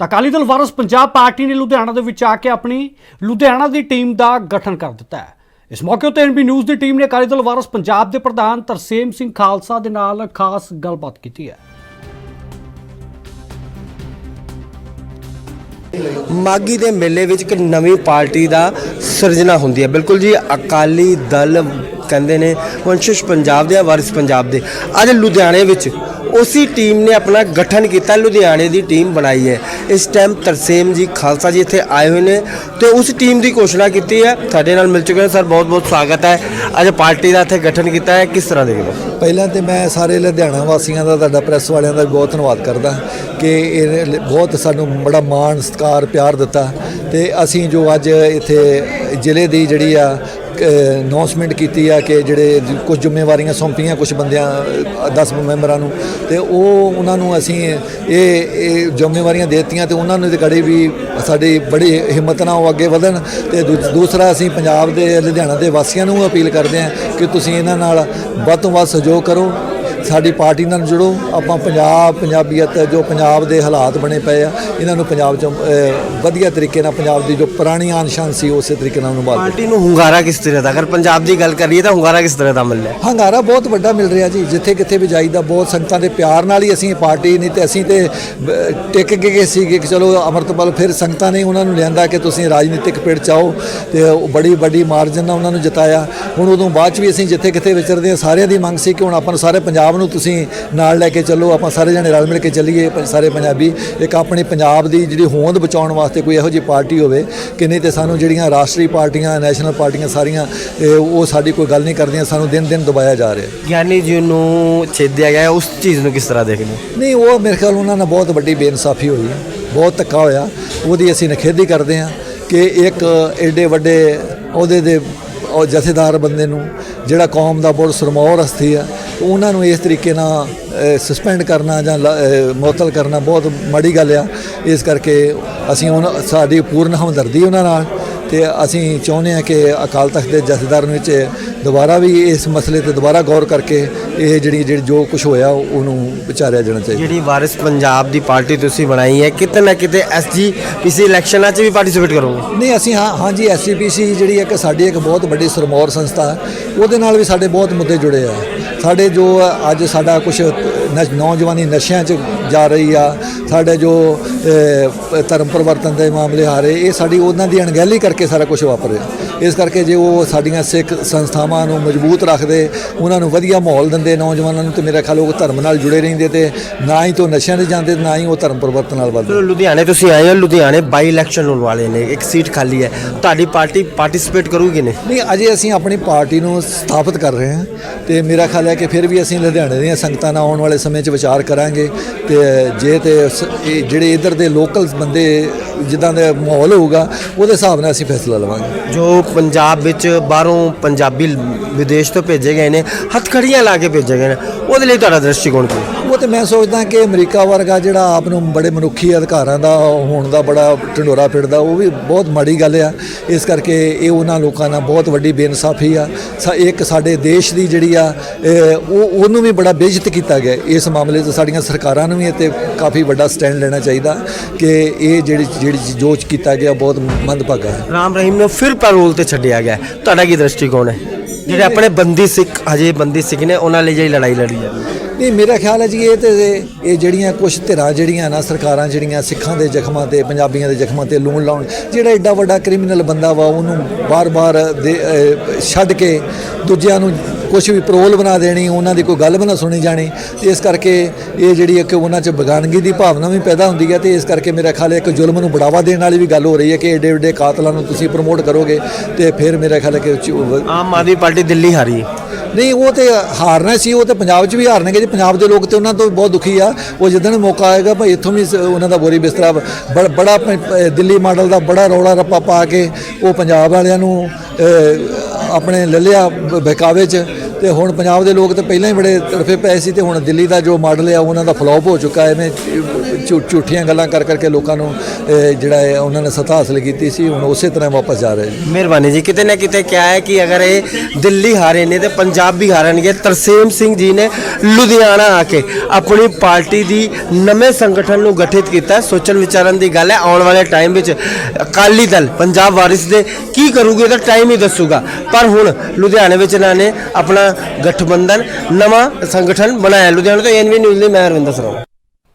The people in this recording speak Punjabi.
ਤਾਂ ਅਕਾਲੀ ਦਲ ਵਾਰਸ ਪੰਜਾਬ ਪਾਰਟੀ ਨੇ ਲੁਧਿਆਣਾ ਦੇ ਵਿੱਚ ਆ ਕੇ ਆਪਣੀ ਲੁਧਿਆਣਾ ਦੀ ਟੀਮ ਦਾ ਗਠਨ ਕਰ ਦਿੱਤਾ ਹੈ। ਇਸ ਮੌਕੇ ਉੱਤੇ ਐਨਬੀ ਨਿਊਜ਼ ਦੀ ਟੀਮ ਨੇ ਅਕਾਲੀ ਦਲ ਵਾਰਸ ਪੰਜਾਬ ਦੇ ਪ੍ਰਧਾਨ ਤਰਸੇਮ ਸਿੰਘ ਖਾਲਸਾ ਦੇ ਨਾਲ ਖਾਸ ਗੱਲਬਾਤ ਕੀਤੀ ਹੈ। ਮਾਗੀ ਦੇ ਮੇਲੇ ਵਿੱਚ ਇੱਕ ਨਵੀਂ ਪਾਰਟੀ ਦਾ ਸਿਰਜਣਾ ਹੁੰਦੀ ਹੈ। ਬਿਲਕੁਲ ਜੀ, ਅਕਾਲੀ ਦਲ ਕਹਿੰਦੇ ਨੇ ਵੰਸ਼ਿਸ਼ ਪੰਜਾਬ ਦੇ ਆ, ਵਾਰਿਸ ਪੰਜਾਬ ਦੇ। ਅੱਜ ਲੁਧਿਆਣੇ ਵਿੱਚ ਉਸੇ ਟੀਮ ਨੇ ਆਪਣਾ ਗਠਨ ਕੀਤਾ ਲੁਧਿਆਣੇ ਦੀ ਟੀਮ ਬਣਾਈ ਹੈ। ਇਸ ਟਾਈਮ ਤਰਸੇਮ ਜੀ ਖਾਲਸਾ ਜੀ ਇੱਥੇ ਆਏ ਹੋਏ ਨੇ ਤੇ ਉਸ ਟੀਮ ਦੀ ਘੋਸ਼ਣਾ ਕੀਤੀ ਹੈ। ਸਾਡੇ ਨਾਲ ਮਿਲ ਚੁੱਕੇ ਨੇ ਸਰ ਬਹੁਤ ਬਹੁਤ ਸਵਾਗਤ ਹੈ। ਅੱਜ ਪਾਰਟੀ ਦਾ ਇੱਥੇ ਗਠਨ ਕੀਤਾ ਹੈ ਕਿਸ ਤਰ੍ਹਾਂ ਦੇਖਦੇ ਪਹਿਲਾਂ ਤੇ ਮੈਂ ਸਾਰੇ ਲੁਧਿਆਣਾ ਵਾਸੀਆਂ ਦਾ ਤੁਹਾਡਾ ਪ੍ਰੈਸ ਵਾਲਿਆਂ ਦਾ ਵੀ ਬਹੁਤ ਧੰਨਵਾਦ ਕਰਦਾ ਕਿ ਇਹ ਬਹੁਤ ਸਾਨੂੰ ਬੜਾ ਮਾਣ ਸਤਿਕਾਰ ਪਿਆਰ ਦਿੱਤਾ। ਤੇ ਅਸੀਂ ਜੋ ਅੱਜ ਇੱਥੇ ਜ਼ਿਲ੍ਹੇ ਦੀ ਜਿਹੜੀ ਆ ਅਨਾਉਂਸਮੈਂਟ ਕੀਤੀ ਆ ਕਿ ਜਿਹੜੇ ਕੁਝ ਜ਼ਿੰਮੇਵਾਰੀਆਂ ਸੌਂਪੀਆਂ ਕੁਝ ਬੰਦਿਆਂ 10 ਮੈਂਬਰਾਂ ਨੂੰ, ਤੇ ਉਹ ਉਹਨਾਂ ਨੂੰ ਅਸੀਂ ਇਹ ਇਹ ਜ਼ਿੰਮੇਵਾਰੀਆਂ ਦੇ ਦਿੱਤੀਆਂ ਤੇ ਉਹਨਾਂ ਨੂੰ ਤੇ ਕੜੇ ਵੀ ਸਾਡੀ ਬੜੀ ਹਿੰਮਤ ਨਾਲ ਉਹ ਅੱਗੇ ਵਧਣ। ਤੇ ਦੂ- ਦੂਸਰਾ ਅਸੀਂ ਪੰਜਾਬ ਦੇ, ਲੁਧਿਆਣਾ ਦੇ ਵਾਸੀਆਂ ਨੂੰ ਅਪੀਲ ਕਰਦੇ ਹਾਂ ਕਿ ਤੁਸੀਂ ਇਹਨਾਂ ਨਾਲ ਵੱਧ ਤੋਂ ਵੱਧ ਸਹਿਯੋਗ ਕਰੋ। ਸਾਡੀ ਪਾਰਟੀ ਨਾਲ ਜੁੜੋ ਆਪਾਂ ਪੰਜਾਬ ਪੰਜਾਬੀਅਤ ਜੋ ਪੰਜਾਬ ਦੇ ਹਾਲਾਤ ਬਣੇ ਪਏ ਆ ਇਹਨਾਂ ਨੂੰ ਪੰਜਾਬ ਚ ਵਧੀਆ ਤਰੀਕੇ ਨਾਲ ਪੰਜਾਬ ਦੀ ਜੋ ਪੁਰਾਣੀ ਆਨ ਸ਼ਾਨ ਸੀ ਉਸੇ ਤਰੀਕੇ ਨਾਲ ਨਿਭਾਓ ਪਾਰਟੀ ਨੂੰ ਹੁੰਗਾਰਾ ਕਿਸ ਤਰ੍ਹਾਂ ਦਾ? ਅਗਰ ਪੰਜਾਬ ਦੀ ਗੱਲ ਕਰੀਏ ਤਾਂ ਹੁੰਗਾਰਾ ਕਿਸ ਤਰ੍ਹਾਂ ਦਾ ਮਿਲ ਰਿਹਾ? ਹੰਗਾਰਾ ਬਹੁਤ ਵੱਡਾ ਮਿਲ ਰਿਹਾ ਜੀ ਜਿੱਥੇ ਕਿੱਥੇ ਵੀ ਜਾਈਦਾ ਬਹੁਤ ਸੰਗਤਾਂ ਦੇ ਪਿਆਰ ਨਾਲ ਹੀ ਅਸੀਂ ਇਹ ਪਾਰਟੀ ਨਹੀਂ ਤੇ ਅਸੀਂ ਤੇ ਟਿਕ ਕੇ ਗਏ ਸੀਗੇ ਕਿ ਚਲੋ ਅਮਰਤਪਾਲ ਫਿਰ ਸੰਗਤਾਂ ਨੇ ਉਹਨਾਂ ਨੂੰ ਲਿਆਂਦਾ ਕਿ ਤੁਸੀਂ ਰਾਜਨੀਤਿਕ ਪਿੜ ਚਾਓ ਤੇ ਉਹ ਬੜੀ ਵੱਡੀ ਮਾਰਜਨ ਨਾਲ ਉਹਨਾਂ ਨੂੰ ਜਿਤਾਇਆ। ਹੁਣ ਉਦੋਂ ਬਾਅਦ ਵੀ ਅਸੀਂ ਜਿੱਥੇ ਕਿੱਥੇ ਵਿਚਰਦੇ ਹਾਂ ਸਾਰਿਆਂ ਦੀ ਮੰਗ ਸੀ ਕਿ ਹੁਣ ਆਪਾਂ ਨੂੰ ਸਾਰੇ ਪੰਜਾਬ ਨੂੰ ਤੁਸੀਂ ਨਾਲ ਲੈ ਕੇ ਚੱਲੋ ਆਪਾਂ ਸਾਰੇ ਜਣੇ ਰਲ ਮਿਲ ਕੇ ਚੱਲੀਏ ਸਾਰੇ ਪੰਜਾਬੀ। ਇੱਕ ਆਪਣੀ ਪੰਜਾਬ ਦੀ ਜਿਹੜੀ ਹੋਂਦ ਬਚਾਉਣ ਵਾਸਤੇ ਕੋਈ ਇਹੋ ਜਿਹੀ ਪਾਰਟੀ ਹੋਵੇ ਕਿ ਨਹੀਂ ਤੇ ਸਾਨੂੰ ਜਿਹੜੀਆਂ ਰਾਸ਼ਟਰੀ ਪਾਰਟੀਆਂ ਨੈਸ਼ਨਲ ਪਾਰਟੀਆਂ ਸਾਰੀਆਂ ਉਹ ਸਾਡੀ ਕੋਈ ਗੱਲ ਨਹੀਂ ਕਰਦੀਆਂ ਸਾਨੂੰ ਦਿਨ ਦਿਨ ਦਬਾਇਆ ਜਾ ਰਿਹਾ। ਗਿਆਨੀ ਜੀ ਨੂੰ ਛੇਦਿਆ ਗਿਆ ਉਸ ਚੀਜ਼ ਨੂੰ ਕਿਸ ਤਰ੍ਹਾਂ ਦੇਖਦੇ ਨਹੀਂ ਉਹ ਮੇਰੇ ਖਿਆਲ ਉਹਨਾਂ ਨਾਲ ਬਹੁਤ ਵੱਡੀ ਬੇਇਨਸਾਫੀ ਹੋਈ ਹੈ ਬਹੁਤ ਧੱਕਾ ਹੋਇਆ। ਉਹਦੀ ਅਸੀਂ ਨਿਖੇਧੀ ਕਰਦੇ ਹਾਂ ਕਿ ਇੱਕ ਏਡੇ ਵੱਡੇ ਉਹਦੇ ਦੇ ਉਹ ਜਥੇਦਾਰ ਬੰਦੇ ਨੂੰ ਜਿਹੜਾ ਕੌਮ ਦਾ ਬਹੁਤ ਸਰਮੌਰ ਹਸਤੀ ਆ ਉਹਨਾਂ ਨੂੰ ਇਸ ਤਰੀਕੇ ਨਾਲ ਸਸਪੈਂਡ ਕਰਨਾ ਜਾਂ ਲ- ਮੁਅੱਤਲ ਕਰਨਾ ਬਹੁਤ ਮਾੜੀ ਗੱਲ ਆ। ਇਸ ਕਰਕੇ ਅਸੀਂ ਉਹਨਾਂ ਸਾਡੀ ਪੂਰਨ ਹਮਦਰਦੀ ਉਹਨਾਂ ਨਾਲ, ਤੇ ਅਸੀਂ ਚਾਹੁੰਦੇ ਹਾਂ ਕਿ ਅਕਾਲ ਤਖਤ ਦੇ ਜਥੇਦਾਰ ਨੂੰ ਵਿੱਚ ਦੁਬਾਰਾ ਵੀ ਇਸ ਮਸਲੇ ਤੇ ਦੁਬਾਰਾ ਗੌਰ ਕਰਕੇ ਇਹ ਜਿਹੜੀ ਜਿਹੜੀ ਜੋ ਕੁਝ ਹੋਇਆ ਉਹਨੂੰ ਵਿਚਾਰਿਆ ਜਾਣਾ ਚਾਹੀਦਾ। ਜਿਹੜੀ ਵਾਰਿਸ ਪੰਜਾਬ ਦੀ ਪਾਰਟੀ ਤੁਸੀਂ ਬਣਾਈ ਹੈ ਕਿਤੇ ਨਾ ਕਿਤੇ ਐਸਜੀ ਪੀਸੀ ਇਲੈਕਸ਼ਨਾਂ 'ਚ ਵੀ ਪਾਰਟਿਸਿਪੇਟ ਕਰੋਗੇ? ਨਹੀਂ ਅਸੀਂ ਹਾਂ ਹਾਂਜੀ ਐਸਸੀਪੀਸੀ ਜਿਹੜੀ ਇੱਕ ਸਾਡੀ ਇੱਕ ਬਹੁਤ ਵੱਡੀ ਸਰਮੌਰ ਸੰਸਥਾ ਹੈ ਉਹਦੇ ਨਾਲ ਵੀ ਸਾਡੇ ਬਹੁਤ ਮੁੱਦੇ ਜੁੜੇ ਆ। ਸਾਡੇ ਜੋ ਅੱਜ ਸਾਡਾ ਕੁਝ ਨੌਜਵਾਨੀ ਨਸ਼ਿਆਂ 'ਚ ਜਾ ਰਹੀ ਆ ਸਾਡੇ ਜੋ ਧਰਮ ਪਰਿਵਰਤਨ ਦੇ ਮਾਮਲੇ ਆ ਰਹੇ ਇਹ ਸਾਡੀ ਉਹਨਾਂ ਦੀ ਅਣਗਹਿਲੀ ਕਰਕੇ ਸਾਰਾ ਕੁਝ ਵਾਪਰ ਰਿਹਾ ਇਸ ਕਰਕੇ ਜੇ ਉਹ ਸਾਡੀਆਂ ਸਿੱਖ ਸੰਸਥਾਵਾਂ ਨੂੰ ਮਜ਼ਬੂਤ ਰੱਖਦੇ ਉਹਨਾਂ ਨੂੰ ਵਧੀਆ ਮਾਹੌਲ ਦਿੰਦੇ ਨੌਜਵਾਨਾਂ ਨੂੰ ਤੇ ਮੇਰਾ ਖਿਆਲ ਉਹ ਧਰਮ ਨਾਲ ਜੁੜੇ ਰਹਿੰਦੇ ਤੇ ਨਾ ਹੀ ਤੋਂ ਨਸ਼ਿਆਂ 'ਤੇ ਜਾਂਦੇ ਨਾ ਹੀ ਉਹ ਧਰਮ ਪਰਿਵਰਤਨ ਨਾਲ ਵੱਧਦੇ। ਲੁਧਿਆਣੇ ਤੁਸੀਂ ਆਏ ਹੋ ਲੁਧਿਆਣੇ ਬਾਈ ਇਲੈਕਸ਼ਨ ਹੋਣ ਵਾਲੇ ਨੇ ਇੱਕ ਸੀਟ ਖਾਲੀ ਹੈ। ਤੁਹਾਡੀ ਪਾਰਟੀ ਪਾਰਟਿਸਿਪੇਟ ਕਰੂਗੀ ਨੇ ਨਹੀਂ ਅਜੇ ਅਸੀਂ ਆਪਣੀ ਪਾਰਟੀ ਨੂੰ ਸਥਾਪਿਤ ਕਰ ਰਹੇ ਹਾਂ ਤੇ ਮੇਰਾ ਖਿਆਲ ਹੈ ਕਿ ਫਿਰ ਵੀ ਅਸੀਂ ਲੁਧਿਆਣੇ ਦੀਆਂ ਸੰਗਤਾਂ ਨਾਲ ਆਉਣ ਵਾਲੇ ਸਮੇਂ 'ਚ ਵਿਚਾਰ ਕਰਾਂਗੇ ਤੇ ਜੇ ਤੇ ਉਸ- ਇਹ ਜਿਹੜੇ ਇਧਰ ਦੇ ਲੋਕਲ ਬੰਦੇ ਜਿੱਦਾਂ ਦਾ ਮਾਹੌਲ ਹੋਊਗਾ ਉਹਦੇ ਹਿਸਾਬ ਨਾਲ ਅਸੀਂ ਫੈਸਲਾ ਲਵਾਂਗੇ। ਜੋ ਪੰਜਾਬ ਵਿੱਚ ਬਾਹਰੋਂ ਪੰਜਾਬੀ ਵਿਦੇਸ਼ ਤੋਂ ਭੇਜੇ ਗਏ ਨੇ ਹੱਥਕੜੀਆਂ ਲਾ ਕੇ ਭੇਜੇ ਗਏ ਨੇ ਉਹਦੇ ਲਈ ਤੁਹਾਡਾ ਦ੍ਰਿਸ਼ਟੀਕੋਣ ਕੀ? ਉਹ ਤੇ ਮੈਂ ਸੋਚਦਾ ਕਿ ਅਮਰੀਕਾ ਵਰਗਾ ਜਿਹੜਾ ਆਪ ਨੂੰ ਬੜੇ ਮਨੁੱਖੀ ਅਧਿਕਾਰਾਂ ਦਾ ਹੋਣ ਦਾ ਬੜਾ ਢਿੰਡੋਰਾ ਫਿਰਦਾ ਉਹ ਵੀ ਬਹੁਤ ਮਾੜੀ ਗੱਲ ਆ। ਇਸ ਕਰਕੇ ਇਹ ਉਹਨਾਂ ਲੋਕਾਂ ਨਾਲ ਬਹੁਤ ਵੱਡੀ ਬੇਇਨਸਾਫੀ ਆ। ਇੱਕ ਸਾਡੇ ਦੇਸ਼ ਦੀ ਜਿਹੜੀ ਆ ਉਹ ਉਹਨੂੰ ਵੀ ਬੜਾ ਬੇਇੱਜ਼ਤ ਕੀਤਾ ਗਿਆ। ਇਸ ਮਾਮਲੇ 'ਚ ਸਾਡੀਆਂ ਸਰਕਾਰਾਂ ਨੂੰ ਵੀ ਇੱਥੇ ਕਾਫੀ ਵੱਡਾ ਸਟੈਂਡ ਲੈਣਾ ਚਾਹੀਦਾ ਕਿ ਇਹ ਜਿਹੜੀ ਜਿਹੜੀ ਜੋ ਕੀਤਾ ਗਿਆ ਬਹੁਤ ਮੰਦਭਾਗਾ ਹੈ। ਰਾਮ ਰਹੀਮ ਨੂੰ ਫਿਰ ਪੈਰੋਲ ਤੇ ਛੱਡਿਆ ਗਿਆ। ਹੈ। ਤੁਹਾਡਾ ਕੀ ਦ੍ਰਿਸ਼ਟੀਕੋਣ ਹੈ? ਜਿਹੜੇ ਆਪਣੇ ਬੰਦੀ ਸਿੱਖ ਹਜੇ ਬੰਦੀ ਸਿੱਖ ਨੇ ਉਹਨਾਂ ਲਈ ਜਿਹੜੀ ਲੜਾਈ ਲੜੀ ਹੈ। ਨਹੀਂ ਮੇਰਾ ਖਿਆਲ ਹੈ ਜੀ ਇਹ ਤੇ ਇਹ ਜਿਹੜੀਆਂ ਕੁਝ ਧਿਰਾਂ ਜਿਹੜੀਆਂ ਨਾ ਸਰਕਾਰਾਂ ਜਿਹੜੀਆਂ ਸਿੱਖਾਂ ਦੇ ਜ਼ਖਮਾਂ ਤੇ ਪੰਜਾਬੀਆਂ ਦੇ ਜ਼ਖਮਾਂ ਤੇ ਲੂਣ ਲਾਉਣ ਜਿਹੜਾ ਐਡਾ ਵੱਡਾ ਕ੍ਰਿਮੀਨਲ ਬੰਦਾ ਵਾ ਉਹਨੂੰ ਬਾਰ-ਬਾਰ ਦੇ- ਅਹ ਛੱਡ ਕੇ ਦੂਜਿਆਂ ਨੂੰ ਕੁਝ ਵੀ ਪਰੋਲ ਬਣਾ ਦੇਣੀ ਉਹਨਾਂ ਦੀ ਕੋਈ ਗੱਲ ਵੀ ਨਾ ਸੁਣੀ ਜਾਣੀ ਤੇ ਇਸ ਕਰਕੇ ਇਹ ਜਿਹੜੀ ਇੱਕ ਉਹਨਾਂ 'ਚ ਬਗਾਨਗੀ ਦੀ ਭਾਵਨਾ ਵੀ ਪੈਦਾ ਹੁੰਦੀ ਹੈ ਤੇ ਇਸ ਕਰਕੇ ਮੇਰਾ ਖਿਆਲ ਹੈ ਇੱਕ ਜ਼ੁਲਮ ਨੂੰ ਬੜਾਵਾ ਦੇਣ ਵਾਲੀ ਵੀ ਗੱਲ ਹੋ ਰਹੀ ਹੈ ਕਿ ਏਡੇ ਏਡੇ ਕਾਤਲਾਂ ਨੂੰ ਤੁਸੀਂ ਪ੍ਰਮੋਟ ਕਰੋਗੇ ਤੇ ਫਿਰ ਮੇਰਾ ਖਿਆਲ ਹੈ ਕਿ ਆਮ ਆਦਮੀ ਪਾਰਟੀ ਦਿੱਲੀ ਹਾਰੀ। ਨਹੀਂ ਉਹ ਤੇ ਹਾਰਨਾ ਸੀ ਉਹ ਤੇ ਪੰਜਾਬ 'ਚ ਵੀ ਹਾਰਨਗੇ ਜੀ ਪੰਜਾਬ ਦੇ ਲੋਕ ਤੇ ਉਹਨਾਂ ਤੋਂ ਬਹੁਤ ਦੁਖੀ ਆ। ਉਹ ਜਿੱਦਣ ਮੌਕਾ ਆਏਗਾ ਭਾਈ ਇੱਥੋਂ ਵੀ ਉਹਨਾਂ ਦਾ ਬੋਰੀ ਬਿਸਤਰਾ ਬੜ- ਦਿੱਲੀ ਮਾਡਲ ਦਾ ਬੜਾ ਰੌਲਾ ਰੱਪਾ ਪਾ ਕੇ ਉਹ ਪੰਜਾਬ ਵਾਲਿਆਂ ਨੂੰ ਆਪਣੇ ਲੈ ਲਿਆ ਬ- ਬਹਿਕਾਵੇ 'ਚ ਤੇ ਹੁਣ ਪੰਜਾਬ ਦੇ ਲੋਕ ਤਾਂ ਪਹਿਲਾਂ ਹੀ ਬੜੇ ਤੜਫੇ ਪਏ ਸੀ ਤੇ ਹੁਣ ਦਿੱਲੀ ਦਾ ਜੋ ਮਾਡਲ ਹੈ ਉਹਨਾਂ ਦਾ ਫਲॉप ਹੋ ਚੁੱਕਾ ਐਵੇਂ ਝੂ- ਝੂਠੀਆਂ ਗੱਲਾਂ ਕਰ, ਕਰਕੇ ਲੋਕਾਂ ਨੂੰ ਜਿਹੜਾ ਹੈ, ਉਹਨਾਂ ਨੇ ਸੱਤਾ ਹਾਸਲ ਕੀਤੀ ਸੀ, ਹੁਣ ਉਸੇ ਤਰ੍ਹਾਂ ਵਾਪਸ ਜਾ ਰਹੇ ਜੀ ਮਿਹਰਬਾਨੀ ਜੀ, ਕਿਤੇ ਨਾ ਕਿਤੇ ਕਿਹਾ ਹੈ ਕਿ ਅਗਰ ਇਹ ਦਿੱਲੀ ਹਾਰੇ ਨੇ ਤੇ ਪੰਜਾਬ ਵੀ ਹਾਰਨਗੇ। ਤਰਸੇਮ ਸਿੰਘ ਜੀ ਨੇ ਲੁਧਿਆਣਾ ਆ ਕੇ ਆਪਣੀ ਪਾਰਟੀ ਦੀ ਨਵੇਂ ਸੰਗਠਨ ਨੂੰ ਗਠਿਤ ਕੀਤਾ। ਸੋਚਣ ਵਿਚਾਰਨ ਦੀ ਗੱਲ ਹੈ, ਆਉਣ ਵਾਲੇ ਟਾਈਮ ਵਿੱਚ ਅਕਾਲੀ ਦਲ, ਪੰਜਾਬ ਵਾਰਿਸ ਦੇ ਕੀ ਕਰੂਗੇ ਤਾਂ ਟਾਈਮ ਹੀ ਦੱਸੂਗਾ। ਪਰ ਹੁਣ ਲੁਧਿਆਣੇ ਵਿੱਚ ਇਹਨਾਂ ਨੇ ਆਪਣਾ ਗਠਬੰਧਨ ਨਵਾਂ ਸੰਗਠਨ ਬਣਾਇਆ। ਲੁਧਿਆਣਾ ਤੋਂ ਐਨਵੀ ਨਿਊਜ਼ ਲਈ ਮੈਂ ਅਰਵਿੰਦਰ ਸਰਾਣਾ